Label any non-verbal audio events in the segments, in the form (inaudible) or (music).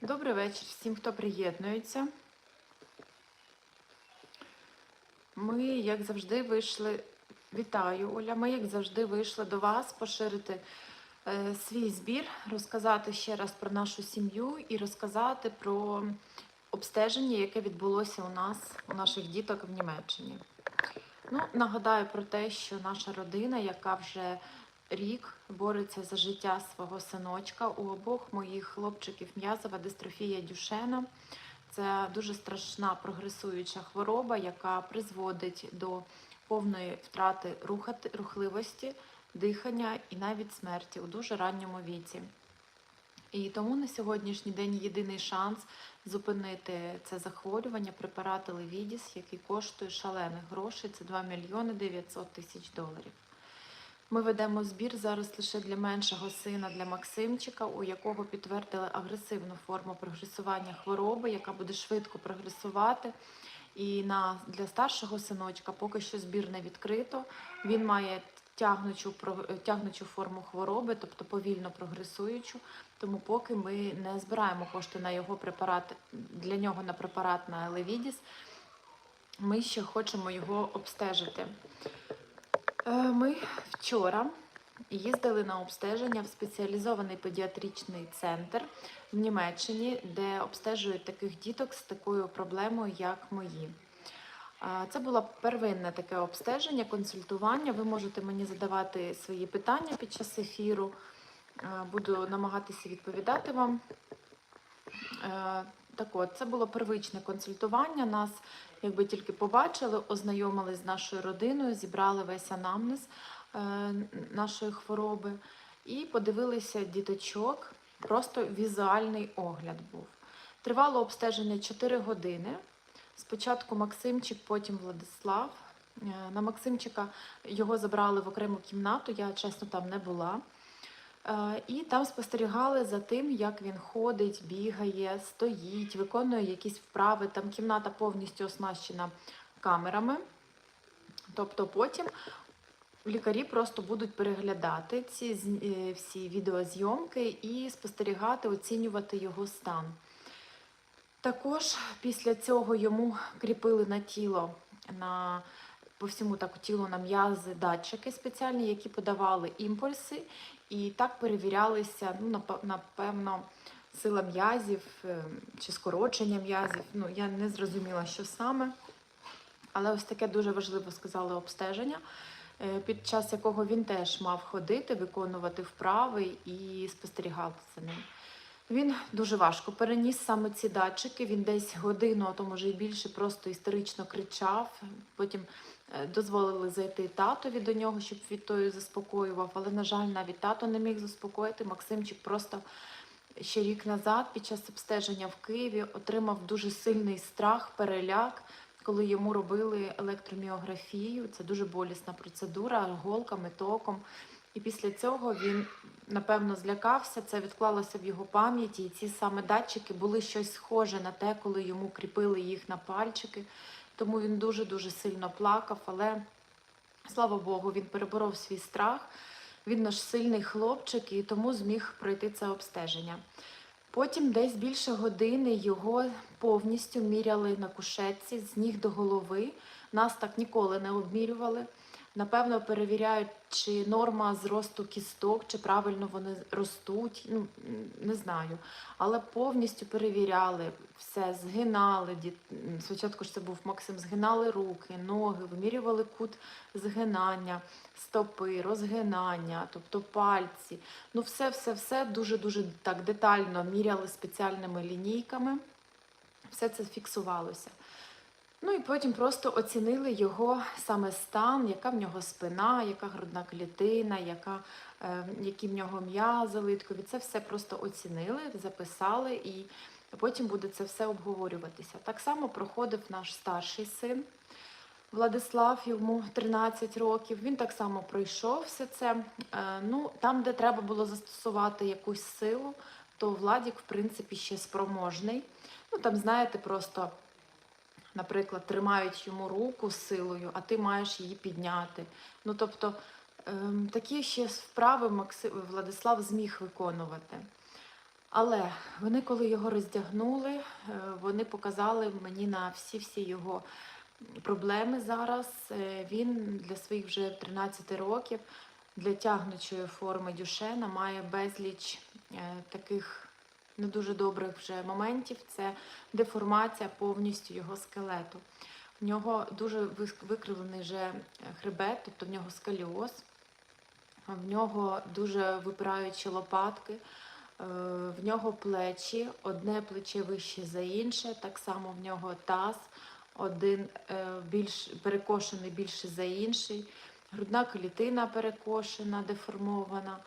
Добрий вечір всім, хто приєднується. Ми, як завжди, вийшли. Вітаю, Оля. Ми, як завжди, вийшли до вас поширити е, свій збір, розказати ще раз про нашу сім'ю і розказати про обстеження, яке відбулося у нас, у наших діток в Німеччині. Ну, нагадаю про те, що наша родина, яка вже рік бореться за життя свого синочка. У обох моїх хлопчиків м'язова дистрофія Дюшена. Це дуже страшна прогресуюча хвороба, яка призводить до повної втрати рухливості, дихання і навіть смерті у дуже ранньому віці. І тому на сьогоднішній день єдиний шанс зупинити це захворювання препарати Левідіс, який коштує шалених грошей. Це 2 мільйони 900 тисяч доларів. Ми ведемо збір зараз лише для меншого сина, для Максимчика, у якого підтвердили агресивну форму прогресування хвороби, яка буде швидко прогресувати. І на для старшого синочка поки що збір не відкрито. Він має тягнучу тягнучу форму хвороби, тобто повільно прогресуючу. Тому поки ми не збираємо кошти на його препарат для нього на препарат на Левідіс. Ми ще хочемо його обстежити. Е, Ми вчора їздили на обстеження в спеціалізований педіатричний центр в Німеччині, де обстежують таких діток з такою проблемою, як мої. Е, Це було первинне таке обстеження, консультування. Ви можете мені задавати свої питання під час ефіру. Е, Буду намагатися відповідати вам. Так от, це було первичне консультування. Нас якби тільки побачили, ознайомились з нашою родиною, зібрали весь анамнез е, нашої хвороби і подивилися діточок. Просто візуальний огляд був. Тривало обстеження 4 години. Спочатку Максимчик, потім Владислав. Е, На Максимчика його забрали в окрему кімнату, я чесно там не була. Е, І там спостерігали за тим, як він ходить, бігає, стоїть, виконує якісь вправи. Там кімната повністю оснащена камерами. Тобто потім лікарі просто будуть переглядати ці е, всі відеозйомки і спостерігати, оцінювати його стан. Також після цього йому кріпили на тіло на по всьому так тілу на м'язи датчики спеціальні, які подавали імпульси, і так перевірялися, ну, напе- напевно, сила м'язів е, чи скорочення м'язів. Ну, я не зрозуміла, що саме. Але ось таке дуже важливо сказали обстеження, е, під час якого він теж мав ходити, виконувати вправи і спостерігати за ним. Він дуже важко переніс саме ці датчики. Він десь годину, а то може і більше, просто істерично кричав. Потім е, дозволили зайти татові до нього, щоб від тої заспокоював. Але, на жаль, навіть тато не міг заспокоїти. Максимчик просто ще рік назад, під час обстеження в Києві, отримав дуже сильний страх, переляк, коли йому робили електроміографію. Це дуже болісна процедура, голками, током. І після цього він, напевно, злякався, це відклалося в його пам'яті, і ці саме датчики були щось схоже на те, коли йому кріпили їх на пальчики. Тому він дуже-дуже сильно плакав, але слава Богу, він переборов свій страх. Він наш сильний хлопчик і тому зміг пройти це обстеження. Потім десь більше години його повністю міряли на кушетці з ніг до голови. Нас так ніколи не обмірювали. Напевно, перевіряють, чи норма зросту кісток, чи правильно вони ростуть. Ну, не знаю. Але повністю перевіряли все, згинали. Спочатку ж це був Максим, згинали руки, ноги, вимірювали кут згинання, стопи, розгинання, тобто пальці. Ну, все, все, все дуже-дуже так детально міряли спеціальними лінійками. Все це фіксувалося. Ну і потім просто оцінили його саме стан, яка в нього спина, яка грудна клітина, яка, е, які в нього м'язи литкові. Це все просто оцінили, записали, і потім буде це все обговорюватися. Так само проходив наш старший син. Владислав, йому 13 років. Він так само пройшов все це. Е, Ну, там, де треба було застосувати якусь силу, то Владік, в принципі, ще спроможний. Ну, там, знаєте, просто, наприклад, тримають йому руку силою, а ти маєш її підняти. Ну, тобто, ем, такі ще вправи Макси... Владислав зміг виконувати. Але вони, коли його роздягнули, е, вони показали мені на всі-всі його проблеми зараз. Е, Він для своїх вже 13 років для тягнучої форми Дюшена має безліч е, таких не дуже добрих вже моментів. Це деформація повністю його скелету. В нього дуже викривлений вже хребет, тобто в нього скаліоз, в нього дуже випираючі лопатки. Е, В нього плечі, одне плече вище за інше, так само в нього таз, один е, більш перекошений більше за інший, грудна клітина перекошена, деформована,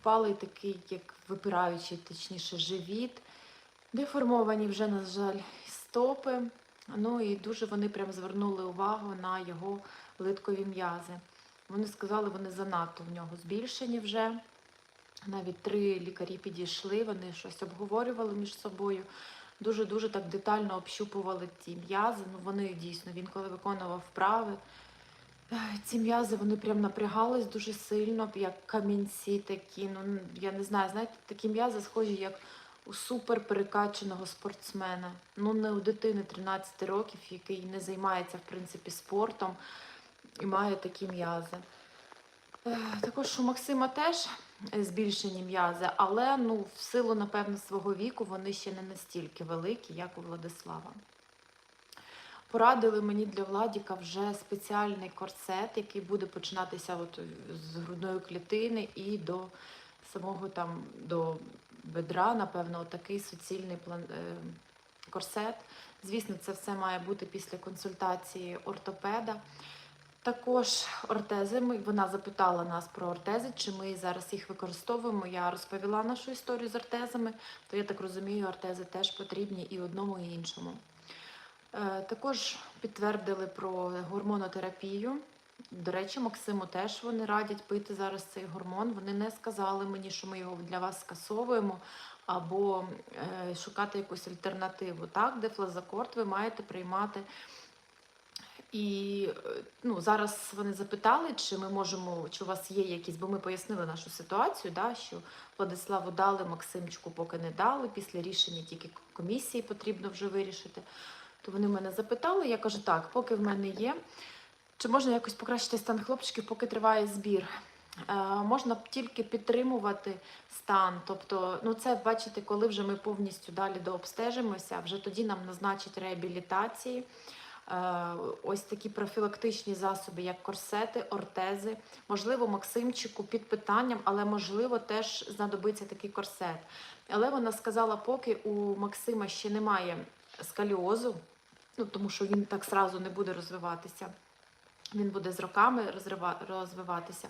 впалий такий, як випираючий, точніше, живіт. Деформовані вже, на жаль, стопи. Ну і дуже вони прям звернули увагу на його литкові м'язи. Вони сказали, вони занадто в нього збільшені вже. Навіть три лікарі підійшли, вони щось обговорювали між собою. Дуже-дуже так детально общупували ті м'язи. Ну, вони дійсно, він коли виконував вправи, ці м'язи вони прям напрягались дуже сильно, як камінці такі. Ну, я не знаю, знаєте, такі м'язи схожі, як у супер перекачаного спортсмена. Ну, не у дитини 13 років, який не займається, в принципі, спортом і має такі м'язи. Е, Також у Максима теж збільшені м'язи, але ну, в силу, напевно, свого віку вони ще не настільки великі, як у Владислава. Порадили мені для Владіка вже спеціальний корсет, який буде починатися от з грудної клітини і до самого там до бедра, напевно, такий суцільний е, корсет. Звісно, це все має бути після консультації ортопеда. Також ортези. Вона запитала нас про ортези, чи ми зараз їх використовуємо. Я розповіла нашу історію з ортезами, то я так розумію, ортези теж потрібні і одному, і іншому. Е, Також підтвердили про гормонотерапію. До речі, Максиму теж вони радять пити зараз цей гормон. Вони не сказали мені, що ми його для вас скасовуємо, або е, шукати якусь альтернативу. Так, дефлазакорд ви маєте приймати. І е, ну, зараз вони запитали, чи ми можемо, чи у вас є якісь, бо ми пояснили нашу ситуацію, да, що Владиславу дали, Максимчику поки не дали. Після рішення тільки комісії потрібно вже вирішити. То вони мене запитали. Я кажу, так, поки в мене є. Чи можна якось покращити стан хлопчиків, поки триває збір? Е, можна тільки підтримувати стан. Тобто, ну це бачите, коли вже ми повністю далі дообстежимося, вже тоді нам назначать реабілітації. Е, Ось такі профілактичні засоби, як корсети, ортези. Можливо, Максимчику під питанням, але можливо теж знадобиться такий корсет. Але вона сказала, поки у Максима ще немає скаліозу, ну тому що він так сразу не буде розвиватися. Він буде з роками розвиватися.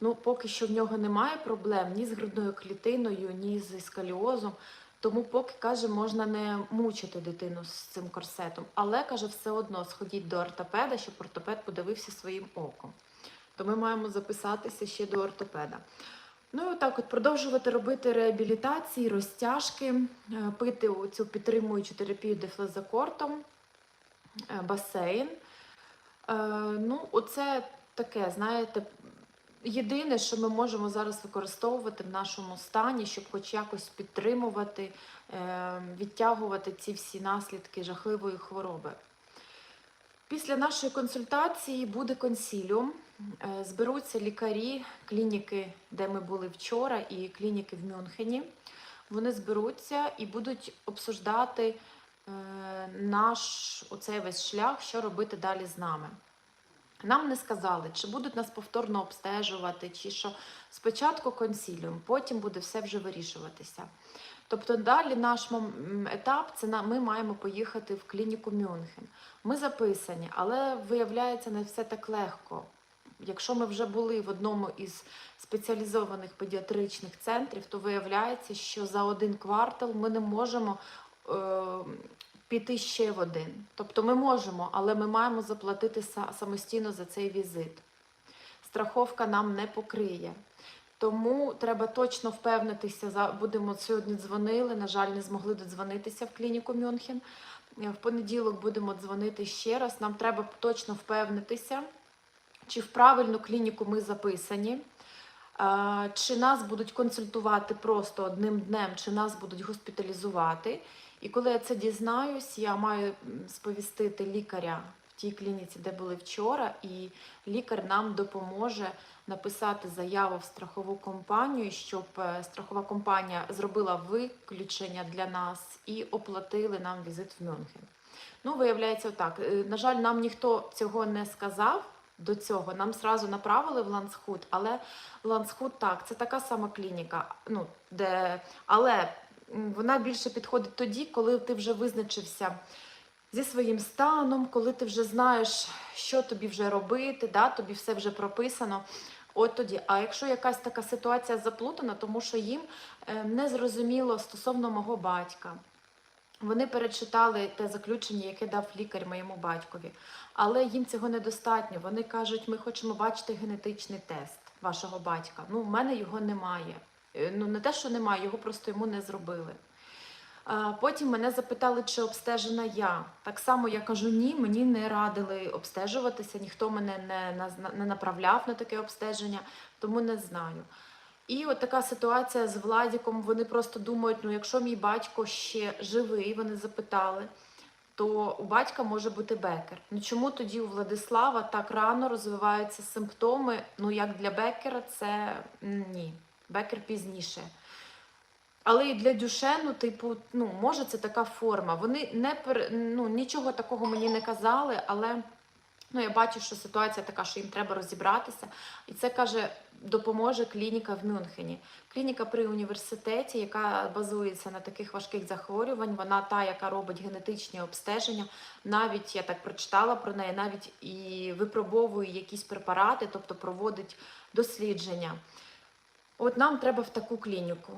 Ну, поки що в нього немає проблем ні з грудною клітиною, ні з скаліозом. Тому поки каже, можна не мучити дитину з цим корсетом. Але каже, все одно сходіть до ортопеда, щоб ортопед подивився своїм оком. То ми маємо записатися ще до ортопеда. Ну і отак, от продовжувати робити реабілітації, розтяжки, е, пити цю підтримуючу терапію дефлезакортом, е, басейн. Е, Ну, оце таке, знаєте, єдине, що ми можемо зараз використовувати в нашому стані, щоб хоч якось підтримувати, е, відтягувати ці всі наслідки жахливої хвороби. Після нашої консультації буде консіліум. Е, Зберуться лікарі клініки, де ми були вчора, і клініки в Мюнхені. Вони зберуться і будуть обсуждати е, наш оцей весь шлях, що робити далі з нами. Нам не сказали, чи будуть нас повторно обстежувати, чи що спочатку консіліум, потім буде все вже вирішуватися. Тобто далі наш етап це ми маємо поїхати в клініку Мюнхен. Ми записані, але виявляється не все так легко. Якщо ми вже були в одному із спеціалізованих педіатричних центрів, то виявляється, що за один квартал ми не можемо е, піти ще в один. Тобто ми можемо, але ми маємо заплатити самостійно за цей візит. Страховка нам не покриє. Тому треба точно впевнитися. Будемо сьогодні дзвонили. На жаль, не змогли додзвонитися в клініку Мюнхен. Е, В понеділок будемо дзвонити ще раз. Нам треба точно впевнитися, чи в правильну клініку ми записані. Е, Чи нас будуть консультувати просто одним днем, чи нас будуть госпіталізувати. І коли я це дізнаюсь, я маю сповістити лікаря в тій клініці, де були вчора, і лікар нам допоможе написати заяву в страхову компанію, щоб е, страхова компанія зробила виключення для нас і оплатили нам візит в Мюнхен. Ну, виявляється, так. Е, На жаль, нам ніхто цього не сказав до цього. Нам зразу направили в Лансхуд, але Лансхуд так, це така сама клініка. Ну, де... Але вона більше підходить тоді, коли ти вже визначився зі своїм станом, коли ти вже знаєш, що тобі вже робити, да, тобі все вже прописано. От тоді. А якщо якась така ситуація заплутана, тому що їм е, не зрозуміло стосовно мого батька. Вони перечитали те заключення, яке дав лікар моєму батькові. Але їм цього недостатньо. Вони кажуть, ми хочемо бачити генетичний тест вашого батька. Ну, в мене його немає. Е, Ну, не те, що немає, його просто йому не зробили. Потім мене запитали, чи обстежена я. Так само я кажу, ні, мені не радили обстежуватися, ніхто мене не, не направляв на таке обстеження, тому не знаю. І от така ситуація з Владіком. Вони просто думають, ну якщо мій батько ще живий, вони запитали, то у батька може бути бекер. Ну чому тоді у Владислава так рано розвиваються симптоми? Ну як для бекера, це ні. Бекер пізніше. Але і для Дюшену, типу, ну, може, це така форма. Вони не ну, нічого такого мені не казали, але ну, я бачу, що ситуація така, що їм треба розібратися. І це каже, допоможе клініка в Мюнхені. Клініка при університеті, яка базується на таких важких захворювань. Вона та, яка робить генетичні обстеження. Навіть я так прочитала про неї, навіть і випробовує якісь препарати, тобто проводить дослідження. От нам треба в таку клініку.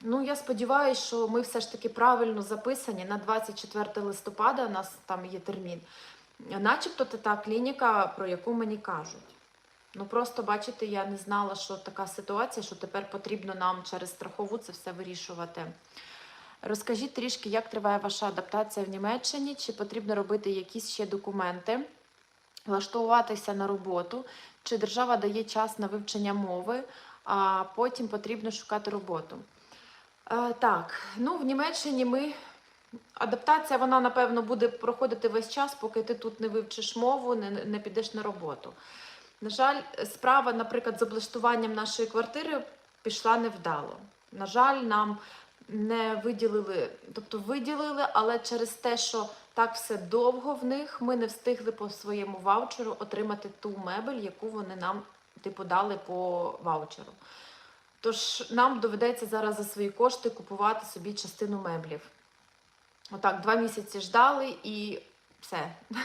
Ну, я сподіваюся, що ми все ж таки правильно записані на 24 листопада. У нас там є термін. Начебто це та клініка, про яку мені кажуть. Ну просто бачите, я не знала, що така ситуація, що тепер потрібно нам через страхову це все вирішувати. Розкажіть трішки, як триває ваша адаптація в Німеччині, чи потрібно робити якісь ще документи, влаштуватися на роботу, чи держава дає час на вивчення мови, а потім потрібно шукати роботу. Е, Так, ну в Німеччині ми. Адаптація, вона, напевно, буде проходити весь час, поки ти тут не вивчиш мову, не, не підеш на роботу. На жаль, справа, наприклад, з облаштуванням нашої квартири пішла невдало. На жаль, нам не виділили, тобто виділили, але через те, що так все довго в них, ми не встигли по своєму ваучеру отримати ту мебель, яку вони нам типу дали по ваучеру. Тож нам доведеться зараз за свої кошти купувати собі частину меблів. Отак, два місяці ждали і все. (laughs)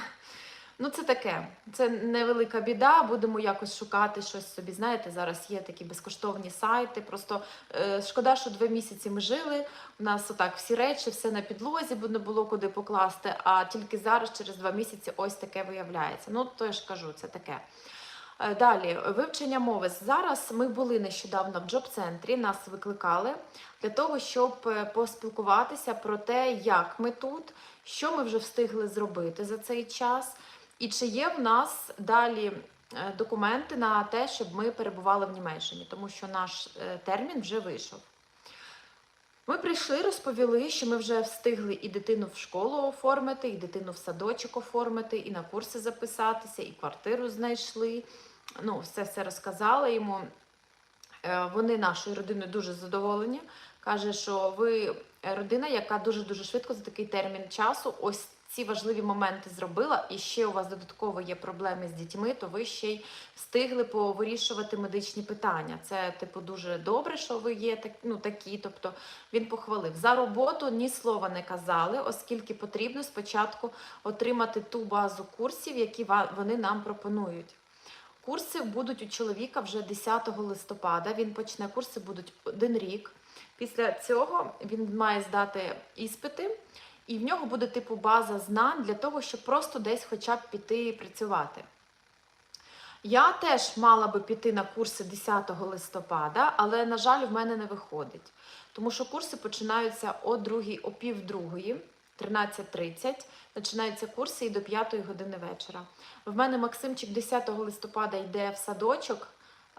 Ну, це таке. Це невелика біда. Будемо якось шукати щось собі. Знаєте, зараз є такі безкоштовні сайти. Просто е, шкода, що два місяці ми жили. У нас отак всі речі, все на підлозі, бо не було куди покласти. А тільки зараз, через два місяці, ось таке виявляється. Ну, то я ж кажу, це таке. Е, Далі, вивчення мови. Зараз ми були нещодавно в джоб-центрі, нас викликали для того, щоб е, поспілкуватися про те, як ми тут, що ми вже встигли зробити за цей час, і чи є в нас далі е, документи на те, щоб ми перебували в Німеччині, тому що наш термін вже вийшов. Ми прийшли, розповіли, що ми вже встигли і дитину в школу оформити, і дитину в садочок оформити, і на курси записатися, і квартиру знайшли. Ну, все все розказали йому. Е, Вони нашою родиною дуже задоволені. Каже, що ви родина, яка дуже-дуже швидко за такий термін часу ось ці важливі моменти зробила, і ще у вас додатково є проблеми з дітьми, то ви ще й встигли повирішувати медичні питання. Це, типу, дуже добре, що ви є так, ну, такі. Тобто він похвалив. За роботу ні слова не казали, оскільки потрібно спочатку отримати ту базу курсів, які вони нам пропонують. Курси будуть у чоловіка вже 10 листопада. Він почне курси будуть один рік. Після цього він має здати іспити і в нього буде типу база знань для того, щоб просто десь хоча б піти працювати. Я теж мала би піти на курси 10 листопада, але, на жаль, в мене не виходить. Тому що курси починаються о другій, о пів другої, 13.30. Починаються курси і до 5 години вечора. В мене Максимчик 10 листопада йде в садочок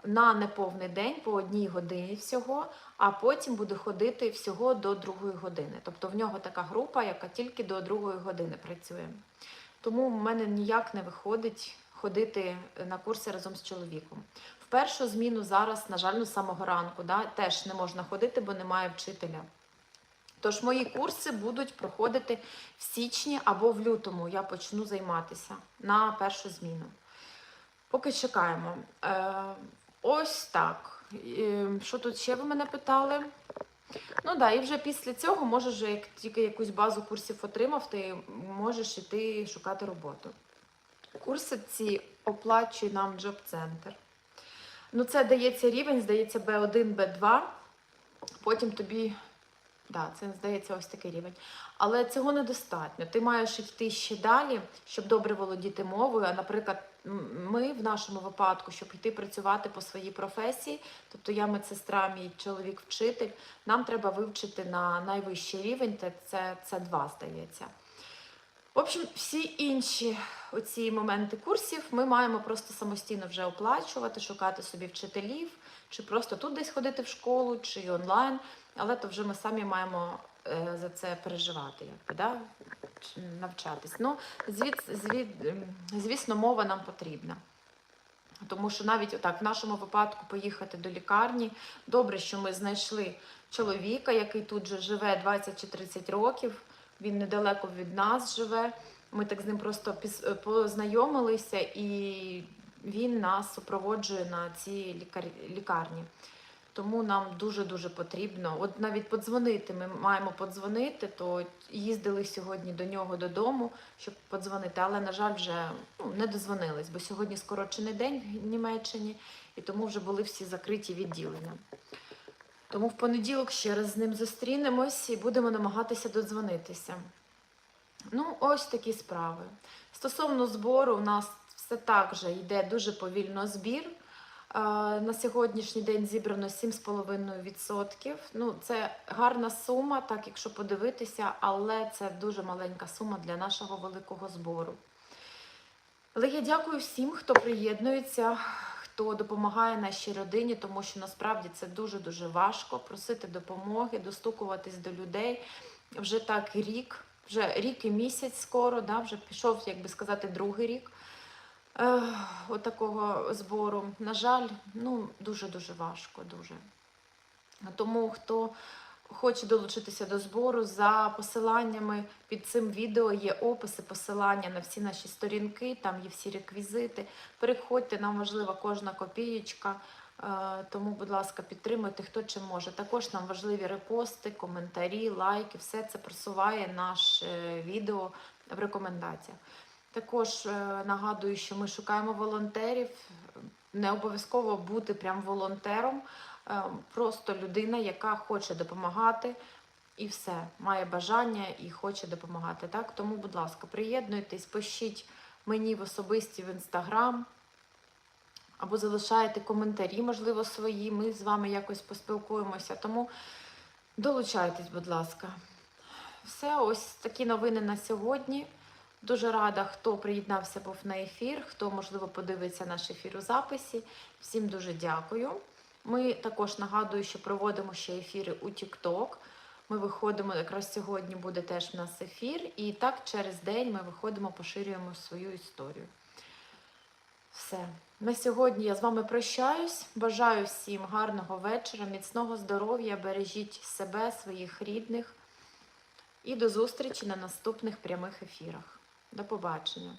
на неповний день по одній годині всього, а потім буде ходити всього до другої години. Тобто в нього така група, яка тільки до другої години працює. Тому в мене ніяк не виходить ходити на курси разом з чоловіком. В першу зміну зараз, на жаль, ну, з самого ранку, да, теж не можна ходити, бо немає вчителя. Тож мої курси будуть проходити в січні або в лютому. Я почну займатися на першу зміну. Поки чекаємо. Ось так. Е, що тут ще ви мене питали? Ну да, і вже після цього можеш, як тільки якусь базу курсів отримав, ти можеш іти шукати роботу. Курси ці оплачує нам джоб-центр. Ну, це дається рівень, здається, B1, B2. Потім тобі, да, це здається ось такий рівень. Але цього недостатньо. Ти маєш йти ще далі, щоб добре володіти мовою. А, наприклад, ми в нашому випадку, щоб йти працювати по своїй професії, тобто я медсестра, мій чоловік вчитель, нам треба вивчити на найвищий рівень, це, це, це 2, здається. В общем, всі інші оці моменти курсів ми маємо просто самостійно вже оплачувати, шукати собі вчителів, чи просто тут десь ходити в школу, чи онлайн. Але то вже ми самі маємо за це переживати, якби, да? навчатись. Ну, звід, звід, ем, звісно, мова нам потрібна. Тому що навіть отак, в нашому випадку поїхати до лікарні. Добре, що ми знайшли чоловіка, який тут же живе 20 чи 30 років. Він недалеко від нас живе. Ми так з ним просто познайомилися, і він нас супроводжує на цій лікар... лікарні. Тому нам дуже-дуже потрібно. От навіть подзвонити. Ми маємо подзвонити, то їздили сьогодні до нього додому, щоб подзвонити. Але, на жаль, вже ну, не дозвонились, бо сьогодні скорочений день в Німеччині, і тому вже були всі закриті відділення. Тому в понеділок ще раз з ним зустрінемось і будемо намагатися додзвонитися. Ну, ось такі справи. Стосовно збору, у нас все так же йде дуже повільно збір. На сьогоднішній день зібрано 7,5%. Ну, це гарна сума, так якщо подивитися, але це дуже маленька сума для нашого великого збору. Але я дякую всім, хто приєднується, хто допомагає нашій родині, тому що насправді це дуже-дуже важко просити допомоги, достукуватись до людей. Вже так рік, вже рік і місяць скоро, да, вже пішов, як би сказати, другий рік отакого збору. На жаль, ну дуже-дуже важко, дуже. Тому хто хоче долучитися до збору, за посиланнями під цим відео є описи, посилання на всі наші сторінки, там є всі реквізити. Переходьте, нам важлива кожна копієчка. е, Тому, будь ласка, підтримуйте, хто чим може. Також нам важливі репости, коментарі, лайки. Все це просуває наше відео в рекомендаціях. Також е, нагадую, що ми шукаємо волонтерів. Не обов'язково бути прям волонтером, е, просто людина, яка хоче допомагати, і все, має бажання і хоче допомагати. Так? Тому, будь ласка, приєднуйтесь, пишіть мені в особисті в інстаграм. Або залишайте коментарі, можливо, свої. Ми з вами якось поспілкуємося. Тому долучайтесь, будь ласка. Все, ось такі новини на сьогодні. Дуже рада, хто приєднався був на ефір, хто, можливо, подивиться наш ефір у записі. Всім дуже дякую. Ми також нагадую, що проводимо ще ефіри у TikTok. Ми виходимо, якраз сьогодні буде теж в нас ефір, і так через день ми виходимо, поширюємо свою історію. Все. На сьогодні я з вами прощаюсь. Бажаю всім гарного вечора, міцного здоров'я, бережіть себе, своїх рідних. І до зустрічі на наступних прямих ефірах. До побачення!